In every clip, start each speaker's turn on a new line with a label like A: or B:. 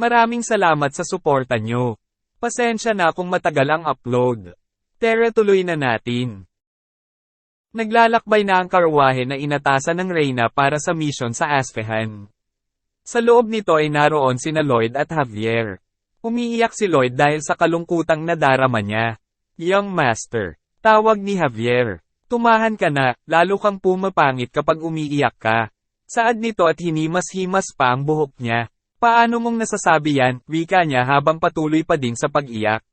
A: Maraming salamat sa suporta nyo. Pasensya na kung matagal ang upload. Tara tuloy na natin. Naglalakbay na ang karwahe na inatasan ng Reyna para sa mission sa Aspehan. Sa loob nito ay naroon sina Lloyd at Javier. Umiiyak si Lloyd dahil sa kalungkutang nadarama niya. Young Master. Tawag ni Javier. Tumahan ka na, lalo kang pumapangit kapag umiiyak ka. Saad nito at hinimas-himas pa ang buhok niya. Paano mong nasasabi yan, wika niya habang patuloy pa din sa pag-iyak.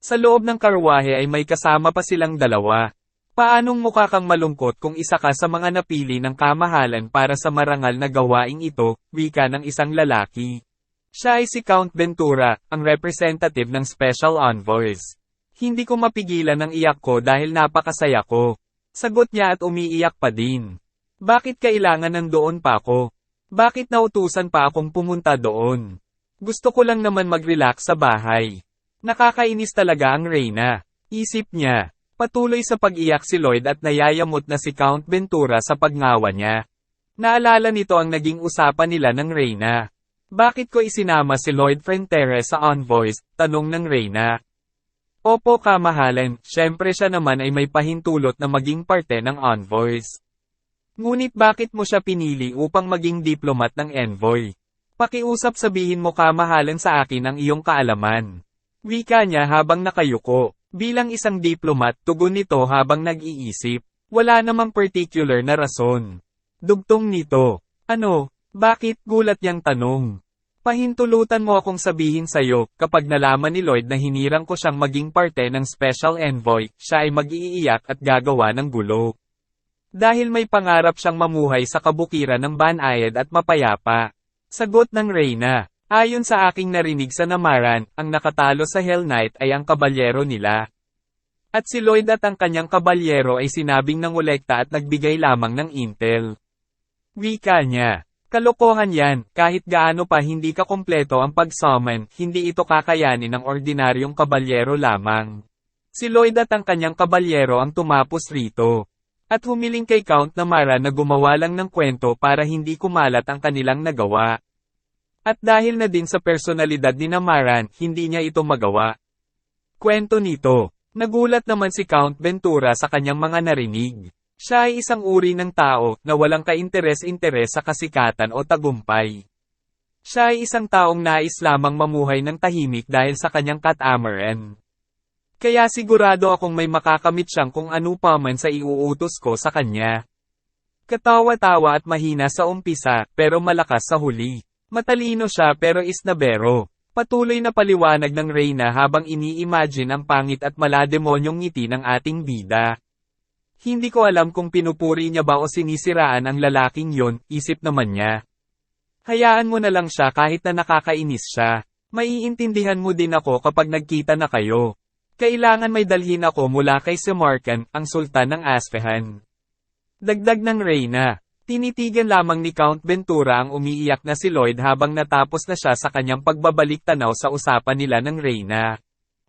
A: Sa loob ng karwahe ay may kasama pa silang dalawa. Paanong mukha kang malungkot kung isa ka sa mga napili ng kamahalan para sa marangal na gawaing ito, wika ng isang lalaki. Siya ay si Count Ventura, ang representative ng Special Envoys. Hindi ko mapigilan ang iyak ko dahil napakasaya ko. Sagot niya at umiiyak pa din. Bakit kailangan nandoon pa ako? Bakit nautusan pa akong pumunta doon? Gusto ko lang naman mag-relax sa bahay. Nakakainis talaga ang Reyna. Isip niya. Patuloy sa pag-iyak si Lloyd at nayayamot na si Count Ventura sa pagngawa niya. Naalala nito ang naging usapan nila ng Reyna. Bakit ko isinama si Lloyd Frentere sa Envoys? Tanong ng Reyna. Opo kamahalan, syempre siya naman ay may pahintulot na maging parte ng Envoys. Ngunit bakit mo siya pinili upang maging diplomat ng envoy? Pakiusap sabihin mo kamahalan sa akin ang iyong kaalaman. Wika niya habang nakayuko. Bilang isang diplomat, tugon nito habang nag-iisip. Wala namang particular na rason. Dugtong nito. Ano? Bakit? Gulat niyang tanong. Pahintulutan mo akong sabihin sa'yo, kapag nalaman ni Lloyd na hinirang ko siyang maging parte ng special envoy, siya ay mag-iiyak at gagawa ng gulo. Dahil may pangarap siyang mamuhay sa kabukiran ng Banayad at mapayapa. Sagot ng Reyna. Ayon sa aking narinig sa Namaran, ang nakatalo sa Hell Knight ay ang kabalyero nila. At si Lloyd at ang kanyang kabalyero ay sinabing nangolekta at nagbigay lamang ng intel. Wika niya. Kalokohan yan, kahit gaano pa hindi ka kompleto ang pag-summon, hindi ito kakayanin ng ordinaryong kabalyero lamang. Si Lloyd at ang kanyang kabalyero ang tumapos rito. At humiling kay Count Namara na gumawa lang ng kwento para hindi kumalat ang kanilang nagawa. At dahil na din sa personalidad ni Namaran, hindi niya ito magawa. Kwento nito. Nagulat naman si Count Ventura sa kanyang mga narinig. Siya ay isang uri ng tao na walang kainteres-interes sa kasikatan o tagumpay. Siya ay isang taong nais lamang mamuhay ng tahimik dahil sa kanyang katamaran. Kaya sigurado akong may makakamit siyang kung ano pa man sa iuutos ko sa kanya. Katawa-tawa at mahina sa umpisa, pero malakas sa huli. Matalino siya pero isnabero. Patuloy na paliwanag ng Reyna habang ini-imagine ang pangit at malademonyong ngiti ng ating bida. Hindi ko alam kung pinupuri niya ba o sinisiraan ang lalaking yon, isip naman niya. Hayaan mo na lang siya kahit na nakakainis siya. Maiintindihan mo din ako kapag nagkita na kayo. Kailangan may dalhin ako mula kay Semarkan, ang sultan ng Aspehan. Dagdag ng Reyna. Tinitigan lamang ni Count Ventura ang umiiyak na si Lloyd habang natapos na siya sa kanyang pagbabalik tanaw sa usapan nila ng Reyna.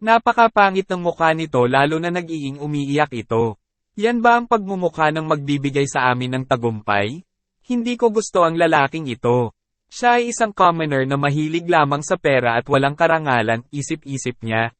A: Napakapangit ng mukha nito lalo na nag-iing umiiyak ito. Yan ba ang pagmumukha ng magbibigay sa amin ng tagumpay? Hindi ko gusto ang lalaking ito. Siya ay isang commoner na mahilig lamang sa pera at walang karangalan, isip-isip niya.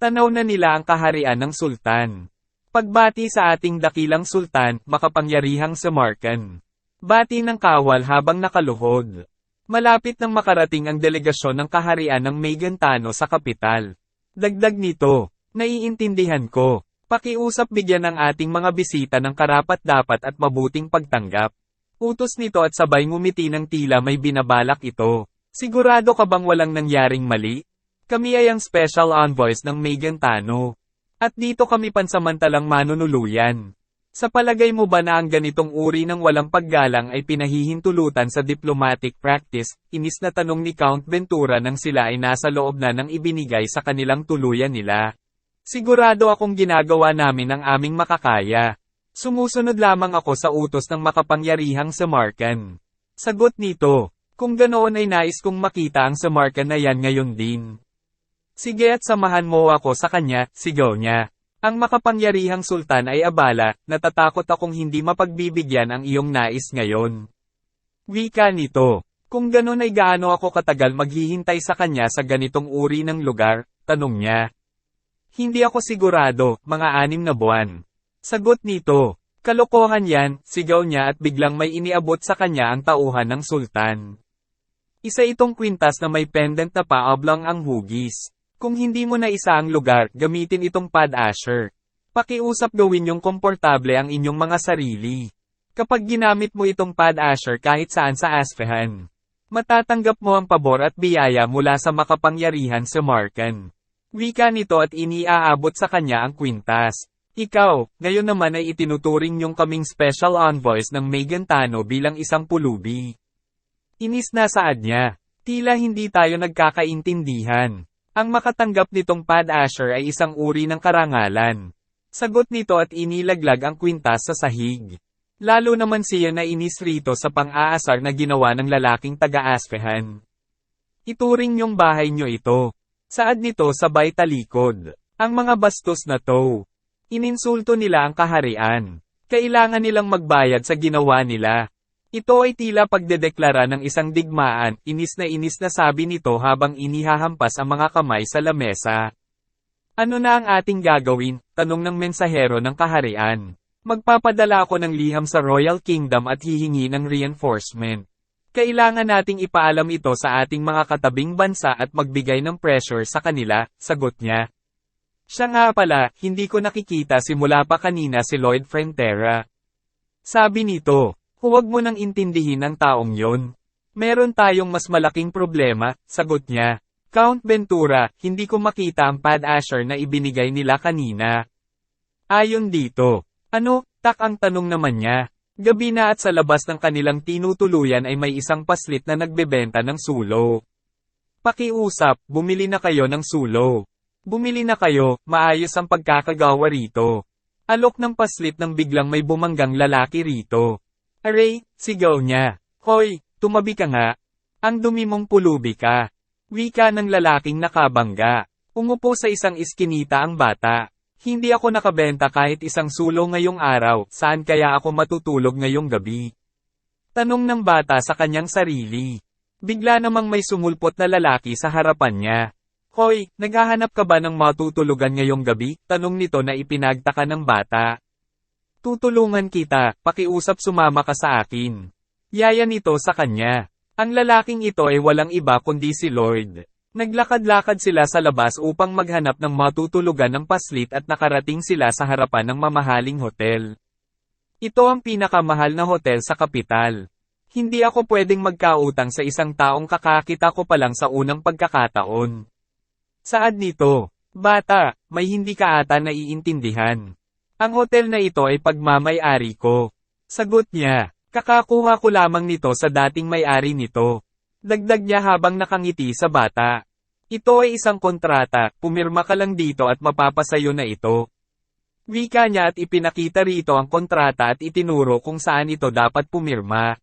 A: Tanaw na nila ang kaharian ng sultan. Pagbati sa ating dakilang sultan, makapangyarihang Samarkan. Bati ng kawal habang nakaluhod. Malapit nang makarating ang delegasyon ng kaharian ng Megantano sa kapital. Dagdag nito, naiintindihan ko. Pakiusap bigyan ng ating mga bisita ng karapat-dapat at mabuting pagtanggap. Utos nito at sabay ngumiti ng tila may binabalak ito. Sigurado ka bang walang nangyaring mali? Kami ay ang special envoys ng Megantano. At dito kami pansamantalang manunuluyan. Sa palagay mo ba na ang ganitong uri ng walang paggalang ay pinahihintulutan sa diplomatic practice? Inis na tanong ni Count Ventura nang sila ay nasa loob na ng ibinigay sa kanilang tuluyan nila. Sigurado akong ginagawa namin ang aming makakaya. Sumusunod lamang ako sa utos ng makapangyarihang Samarkan. Sagot nito, kung ganoon ay nais kong makita ang Samarkan na yan ngayon din. Sige at samahan mo ako sa kanya, sigaw niya. Ang makapangyarihang sultan ay abala, natatakot akong hindi mapagbibigyan ang iyong nais ngayon. Wika nito. Kung ganon ay gaano ako katagal maghihintay sa kanya sa ganitong uri ng lugar, tanong niya. Hindi ako sigurado, mga anim na buwan. Sagot nito. Kalokohan yan, sigaw niya at biglang may iniabot sa kanya ang tauhan ng sultan. Isa itong kwintas na may pendant na paoblong ang hugis. Kung hindi mo na isa ang lugar, gamitin itong pad asher. Pakiusap gawin yung komportable ang inyong mga sarili. Kapag ginamit mo itong pad asher kahit saan sa aspehan, matatanggap mo ang pabor at biyaya mula sa makapangyarihan sa Markan. Wika nito at iniaabot sa kanya ang kwintas. Ikaw, ngayon naman ay itinuturing niyong kaming special envoys ng Megantano bilang isang pulubi. Inis na saad niya. Tila hindi tayo nagkakaintindihan. Ang makatanggap nitong pad asher ay isang uri ng karangalan. Sagot nito at inilaglag ang kwintas sa sahig. Lalo naman siya na inis rito sa pang-aasar na ginawa ng lalaking taga-aspehan. Ituring niyong bahay niyo ito. Saad nito sabay talikod. Ang mga bastos na to. Ininsulto nila ang kaharian. Kailangan nilang magbayad sa ginawa nila. Ito ay tila pagdedeklara ng isang digmaan, inis na inis na sabi nito habang inihahampas ang mga kamay sa lamesa. Ano na ang ating gagawin? Tanong ng mensahero ng kaharian. Magpapadala ako ng liham sa Royal Kingdom at hihingi ng reinforcement. Kailangan nating ipaalam ito sa ating mga katabing bansa at magbigay ng pressure sa kanila, sagot niya. Siya nga pala, hindi ko nakikita simula pa kanina si Lloyd Frontera. Sabi nito, huwag mo nang intindihin ang taong yon. Meron tayong mas malaking problema, sagot niya. Count Ventura, hindi ko makita ang pad asher na ibinigay nila kanina. Ayon dito, ano, tak ang tanong naman niya. Gabi na at sa labas ng kanilang tinutuluyan ay may isang paslit na nagbebenta ng sulo. Pakiusap, bumili na kayo ng sulo. Bumili na kayo, maayos ang pagkakagawa rito. Alok ng paslit nang biglang may bumanggang lalaki rito. Aray, sigaw niya. Hoy, tumabi ka nga. Ang dumi mong pulubi ka. Wika ng lalaking nakabangga. Umupo sa isang iskinita ang bata. Hindi ako nakabenta kahit isang sulo ngayong araw, saan kaya ako matutulog ngayong gabi? Tanong ng bata sa kanyang sarili. Bigla namang may sumulpot na lalaki sa harapan niya. Hoy, naghahanap ka ba ng matutulugan ngayong gabi? Tanong nito na ipinagtaka ng bata. Tutulungan kita, pakiusap sumama ka sa akin. Yaya nito sa kanya. Ang lalaking ito ay walang iba kundi si Lloyd. Naglakad-lakad sila sa labas upang maghanap ng matutulugan ng paslit at nakarating sila sa harapan ng mamahaling hotel. Ito ang pinakamahal na hotel sa kapital. Hindi ako pwedeng magkautang sa isang taong kakakita ko pa lang sa unang pagkakataon. Saad nito, bata, may hindi ka ata naiintindihan. Ang hotel na ito ay pagmamay-ari ko. Sagot niya, kakakuha ko lamang nito sa dating may-ari nito. Dagdag niya habang nakangiti sa bata. Ito ay isang kontrata, pumirma ka lang dito at mapapasayo na ito. Wika niya at ipinakita rito ang kontrata at itinuro kung saan ito dapat pumirma.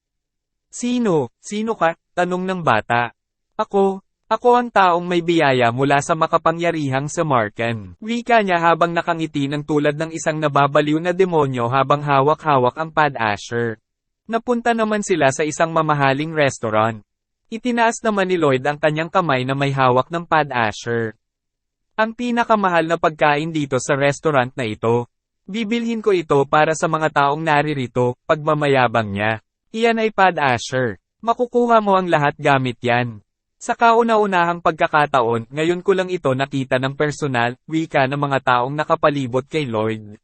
A: Sino, sino ka? Tanong ng bata. Ako, ako ang taong may biyaya mula sa makapangyarihang sa Markan. Wika niya habang nakangiti ng tulad ng isang nababaliw na demonyo habang hawak-hawak ang pad asher. Napunta naman sila sa isang mamahaling restaurant. Itinaas naman ni Lloyd ang kanyang kamay na may hawak ng pad asher. Ang pinakamahal na pagkain dito sa restaurant na ito. Bibilhin ko ito para sa mga taong naririto, pagmamayabang niya. Iyan ay pad asher. Makukuha mo ang lahat gamit yan. Sa kauna-unahang pagkakataon, ngayon ko lang ito nakita ng personal, wika ng mga taong nakapalibot kay Lloyd.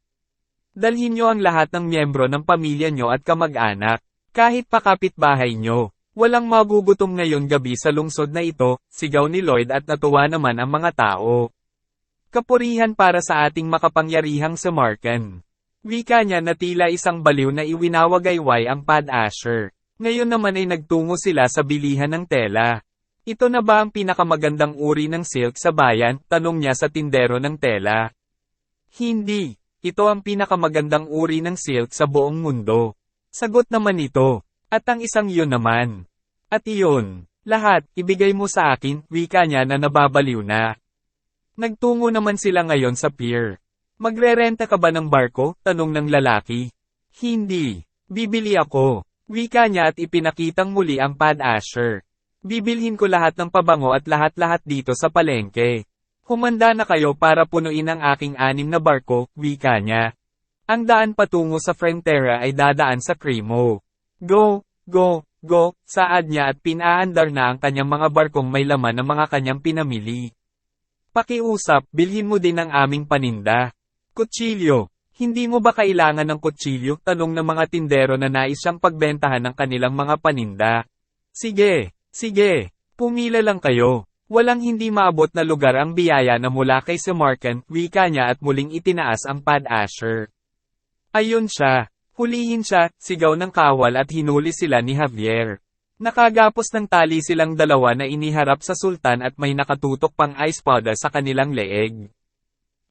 A: Dalhin nyo ang lahat ng miyembro ng pamilya nyo at kamag-anak. Kahit pakapit bahay nyo. Walang magugutom ngayon gabi sa lungsod na ito, sigaw ni Lloyd at natuwa naman ang mga tao. Kapurihan para sa ating makapangyarihang si Marken. Wika niya na tila isang baliw na iwinawagayway ang pad asher. Ngayon naman ay nagtungo sila sa bilihan ng tela. Ito na ba ang pinakamagandang uri ng silk sa bayan? Tanong niya sa tindero ng tela. Hindi. Ito ang pinakamagandang uri ng silk sa buong mundo. Sagot naman ito. At ang isang yun naman. At iyon. Lahat, ibigay mo sa akin, wika niya na nababaliw na. Nagtungo naman sila ngayon sa pier. Magrerenta ka ba ng barko? Tanong ng lalaki. Hindi. Bibili ako. Wika niya at ipinakitang muli ang pad asher. Bibilhin ko lahat ng pabango at lahat-lahat dito sa palengke. Humanda na kayo para punuin ang aking anim na barko, wika niya. Ang daan patungo sa Frontera ay dadaan sa Cremo. Go, go, go, saad niya at pinaandar na ang kanyang mga barkong may laman ng mga kanyang pinamili. Pakiusap, bilhin mo din ang aming paninda. Kutsilyo. Hindi mo ba kailangan ng kutsilyo? Tanong ng mga tindero na nais siyang pagbentahan ng kanilang mga paninda. Sige, sige, pumila lang kayo. Walang hindi maabot na lugar ang biyaya na mula kay Samarkan, wika niya at muling itinaas ang pad asher. Ayun siya. Hulihin siya, sigaw ng kawal at hinuli sila ni Javier. Nakagapos ng tali silang dalawa na iniharap sa sultan at may nakatutok pang ice powder sa kanilang leeg.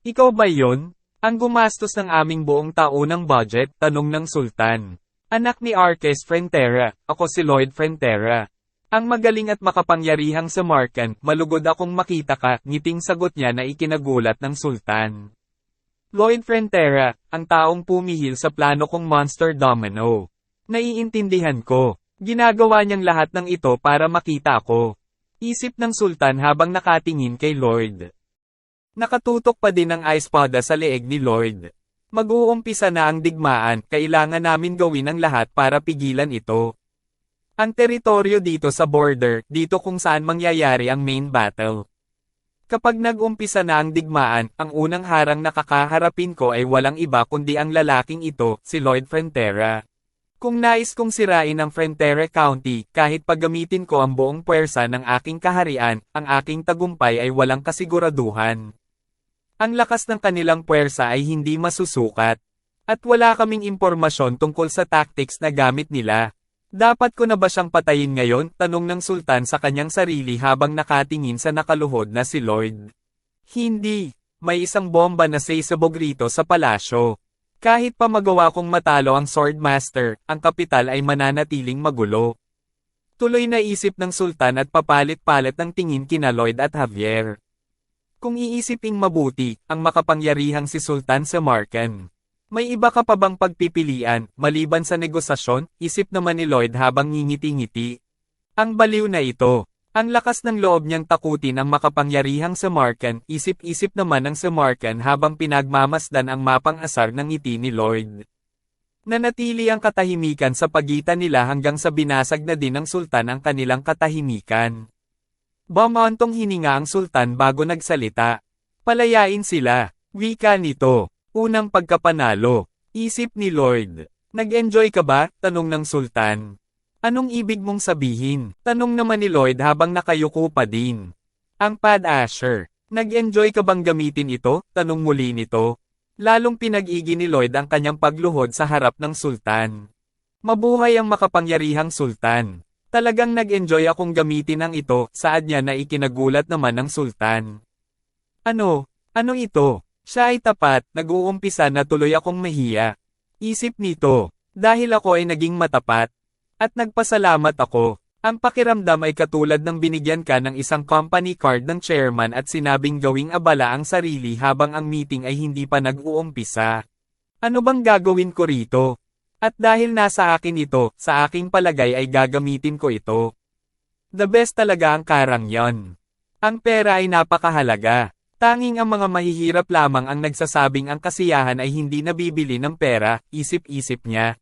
A: Ikaw ba yon? Ang gumastos ng aming buong taunang budget, tanong ng sultan. Anak ni Arques Frentera, ako si Lloyd Frentera. Ang magaling at makapangyarihang sa Markan, malugod akong makita ka, ngiting sagot niya na ikinagulat ng sultan. Lloyd Frentera, ang taong pumihil sa plano kong Monster Domino. Naiintindihan ko. Ginagawa niyang lahat ng ito para makita ako. Isip ng sultan habang nakatingin kay Lloyd. Nakatutok pa din ang espada sa leeg ni Lloyd. Mag-uumpisa na ang digmaan, kailangan namin gawin ang lahat para pigilan ito. Ang teritoryo dito sa border, dito kung saan mangyayari ang main battle. Kapag nag-umpisa na ang digmaan, ang unang harang na kakaharapin ko ay walang iba kundi ang lalaking ito, si Lloyd Frontera. Kung nais kong sirain ang Frontera County, kahit paggamitin ko ang buong puwersa ng aking kaharian, ang aking tagumpay ay walang kasiguraduhan. Ang lakas ng kanilang puwersa ay hindi masusukat. At wala kaming impormasyon tungkol sa tactics na gamit nila. Dapat ko na ba siyang patayin ngayon? Tanong ng sultan sa kanyang sarili habang nakatingin sa nakaluhod na si Lloyd. Hindi. May isang bomba na sasabog rito sa palasyo. Kahit pa magawa kong matalo ang Swordmaster, ang kapital ay mananatiling magulo. Tuloy na isip ng sultan at papalit-palit ng tingin kina Lloyd at Javier. Kung iisiping mabuti, ang makapangyarihang si Sultan Samarkan. May iba ka pa bang pagpipilian, maliban sa negosasyon, isip naman ni Lloyd habang ngingiti-ngiti. Ang baliw na ito. Ang lakas ng loob niyang takutin ang makapangyarihang Samarkan, isip-isip naman ng Samarkan habang pinagmamasdan ang mapang asar ng ngiti ni Lloyd. Nanatili ang katahimikan sa pagitan nila hanggang sa binasag na din ng sultan ang kanilang katahimikan. Bumantong hininga ang sultan bago nagsalita. Palayain sila. Wika nito. Unang pagkapanalo. Isip ni Lord. Nag-enjoy ka ba? Tanong ng sultan. Anong ibig mong sabihin? Tanong naman ni Lloyd habang nakayuko pa din. Ang pad asher. Nag-enjoy ka bang gamitin ito? Tanong muli nito. Lalong pinag-igi ni Lloyd ang kanyang pagluhod sa harap ng sultan. Mabuhay ang makapangyarihang sultan. Talagang nag-enjoy akong gamitin ang ito, saad niya na ikinagulat naman ng sultan. Ano? Ano ito? Siya ay tapat, nag-uumpisa na tuloy akong mahiya. Isip nito, dahil ako ay naging matapat. At nagpasalamat ako. Ang pakiramdam ay katulad ng binigyan ka ng isang company card ng chairman at sinabing gawing abala ang sarili habang ang meeting ay hindi pa nag-uumpisa. Ano bang gagawin ko rito? At dahil nasa akin ito, sa aking palagay ay gagamitin ko ito. The best talaga ang karang yon. Ang pera ay napakahalaga. Tanging ang mga mahihirap lamang ang nagsasabing ang kasiyahan ay hindi nabibili ng pera, isip-isip niya.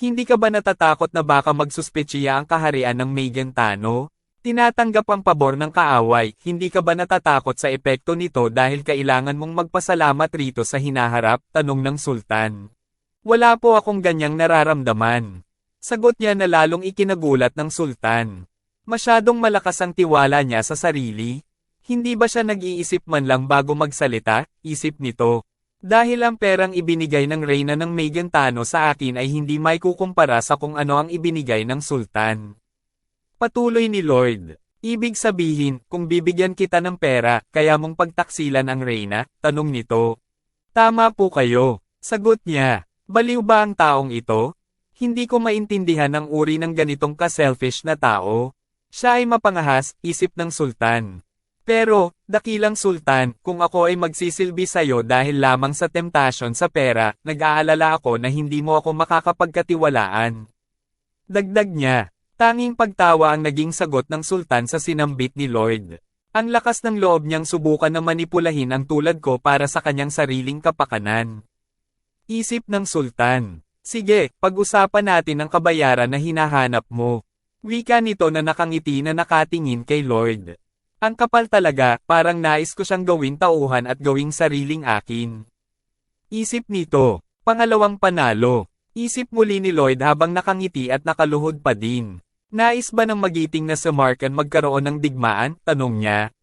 A: Hindi ka ba natatakot na baka magsuspetsya ang kaharian ng Megantano? Tinatanggap ang pabor ng kaaway, hindi ka ba natatakot sa epekto nito dahil kailangan mong magpasalamat rito sa hinaharap? Tanong ng sultan. Wala po akong ganyang nararamdaman. Sagot niya na lalong ikinagulat ng sultan. Masyadong malakas ang tiwala niya sa sarili. Hindi ba siya nag-iisip man lang bago magsalita, isip nito. Dahil ang perang ibinigay ng reyna ng Megantano sa akin ay hindi may kukumpara sa kung ano ang ibinigay ng sultan. Patuloy ni Lord. Ibig sabihin, kung bibigyan kita ng pera, kaya mong pagtaksilan ang reyna, tanong nito. Tama po kayo, sagot niya. Baliw ba ang taong ito? Hindi ko maintindihan ang uri ng ganitong ka-selfish na tao. Siya ay mapangahas, isip ng sultan. Pero, dakilang sultan, kung ako ay magsisilbi sa'yo dahil lamang sa temptasyon sa pera, nag-aalala ako na hindi mo ako makakapagkatiwalaan. Dagdag niya, tanging pagtawa ang naging sagot ng sultan sa sinambit ni Lloyd. Ang lakas ng loob niyang subukan na manipulahin ang tulad ko para sa kanyang sariling kapakanan. Isip ng sultan. Sige, pag-usapan natin ang kabayaran na hinahanap mo. Wika nito na nakangiti na nakatingin kay Lloyd. Ang kapal talaga, parang nais ko siyang gawin tauhan at gawing sariling akin. Isip nito, pangalawang panalo. Isip muli ni Lloyd habang nakangiti at nakaluhod pa din. Nais ba ng magiting na si Markan magkaroon ng digmaan? Tanong niya.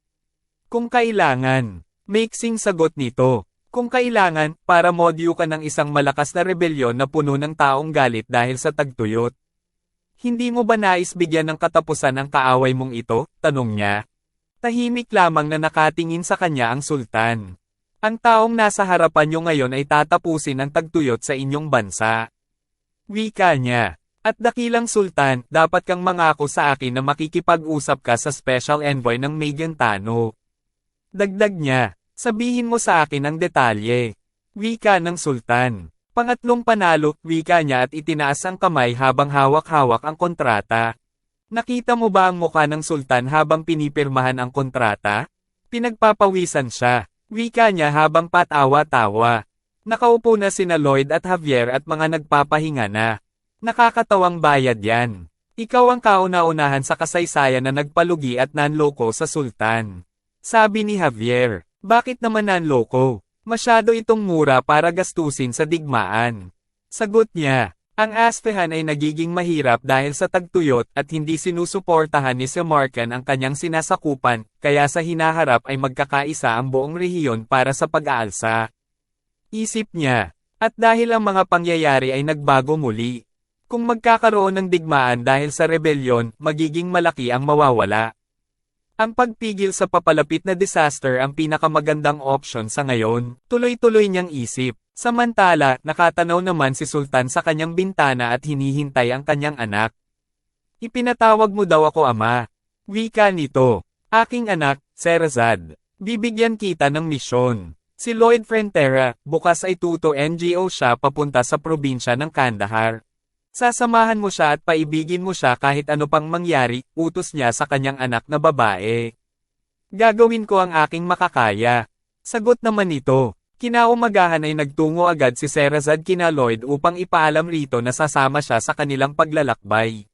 A: Kung kailangan. Mixing sagot nito. Kung kailangan, para modyo ka ng isang malakas na rebelyon na puno ng taong galit dahil sa tagtuyot. Hindi mo ba nais bigyan ng katapusan ang kaaway mong ito? Tanong niya. Tahimik lamang na nakatingin sa kanya ang sultan. Ang taong nasa harapan niyo ngayon ay tatapusin ang tagtuyot sa inyong bansa. Wika niya. At dakilang sultan, dapat kang mangako sa akin na makikipag-usap ka sa special envoy ng Megantano. Dagdag niya, sabihin mo sa akin ang detalye. Wika ng sultan. Pangatlong panalo, wika niya at itinaas ang kamay habang hawak-hawak ang kontrata. Nakita mo ba ang mukha ng sultan habang pinipirmahan ang kontrata? Pinagpapawisan siya. Wika niya habang patawa-tawa. Nakaupo na sina Lloyd at Javier at mga nagpapahinga na. Nakakatawang bayad yan. Ikaw ang kauna-unahan sa kasaysayan na nagpalugi at nanloko sa sultan. Sabi ni Javier, bakit naman nanloko? Masyado itong mura para gastusin sa digmaan. Sagot niya, ang aspehan ay nagiging mahirap dahil sa tagtuyot at hindi sinusuportahan ni si Markan ang kanyang sinasakupan, kaya sa hinaharap ay magkakaisa ang buong rehiyon para sa pag-aalsa. Isip niya. At dahil ang mga pangyayari ay nagbago muli. Kung magkakaroon ng digmaan dahil sa rebelyon, magiging malaki ang mawawala. Ang pagpigil sa papalapit na disaster ang pinakamagandang option sa ngayon, tuloy-tuloy niyang isip. Samantala, nakatanaw naman si Sultan sa kanyang bintana at hinihintay ang kanyang anak. Ipinatawag mo daw ako ama. Wika nito. Aking anak, Serazad. Bibigyan kita ng misyon. Si Lloyd Frontera, bukas ay tuto NGO siya papunta sa probinsya ng Kandahar. Sasamahan mo siya at paibigin mo siya kahit ano pang mangyari, utos niya sa kanyang anak na babae. Gagawin ko ang aking makakaya. Sagot naman ito. Kinaumagahan ay nagtungo agad si Serazad kina Lloyd upang ipaalam rito na sasama siya sa kanilang paglalakbay.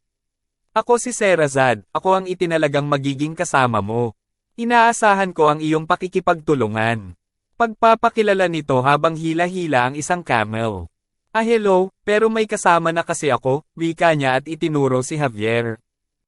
A: Ako si Serazad, ako ang itinalagang magiging kasama mo. Inaasahan ko ang iyong pakikipagtulungan. Pagpapakilala nito habang hila-hila ang isang camel. Ah hello, pero may kasama na kasi ako, wika niya at itinuro si Javier.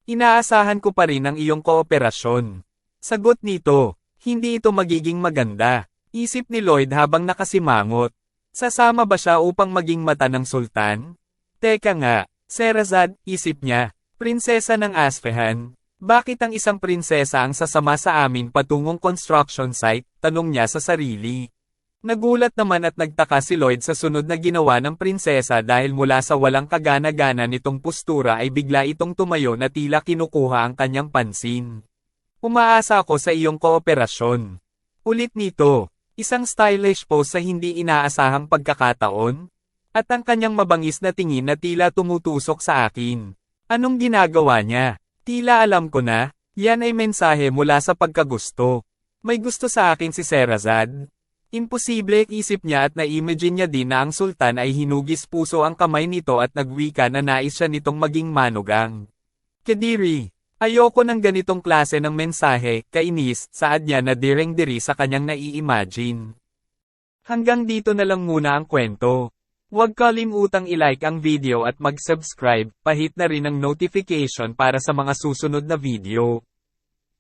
A: Inaasahan ko pa rin ang iyong kooperasyon. Sagot nito, hindi ito magiging maganda. Isip ni Lloyd habang nakasimangot. Sasama ba siya upang maging mata ng sultan? Teka nga, Serazad, isip niya, prinsesa ng Aspehan, bakit ang isang prinsesa ang sasama sa amin patungong construction site? Tanong niya sa sarili. Nagulat naman at nagtaka si Lloyd sa sunod na ginawa ng prinsesa dahil mula sa walang kagana-gana nitong postura ay bigla itong tumayo na tila kinukuha ang kanyang pansin. Umaasa ako sa iyong kooperasyon. Ulit nito, isang stylish pose sa hindi inaasahang pagkakataon, at ang kanyang mabangis na tingin na tila tumutusok sa akin. Anong ginagawa niya? Tila alam ko na, yan ay mensahe mula sa pagkagusto. May gusto sa akin si Serazad. Imposible isip niya at na-imagine niya din na ang sultan ay hinugis puso ang kamay nito at nagwika na nais siya nitong maging manugang. Kadiri, ayoko ng ganitong klase ng mensahe, kainis, saad niya na direng-diri sa kanyang nai-imagine. Hanggang dito na lang muna ang kwento. Huwag kalimutang i-like ang video at mag-subscribe, pahit na rin ang notification para sa mga susunod na video.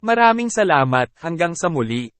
A: Maraming salamat, hanggang sa muli.